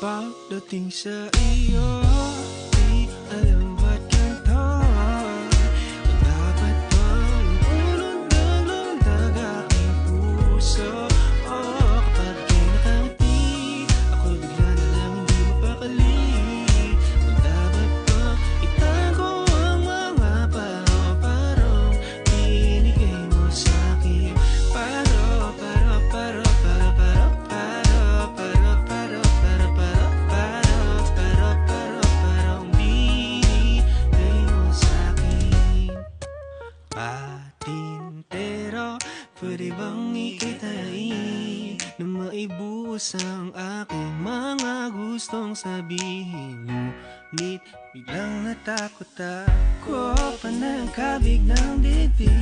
pagdating sa iyo. Lubos ang aking mga gustong sabihin. Ngunit biglang natakot ako Panangkabig ng dibdib.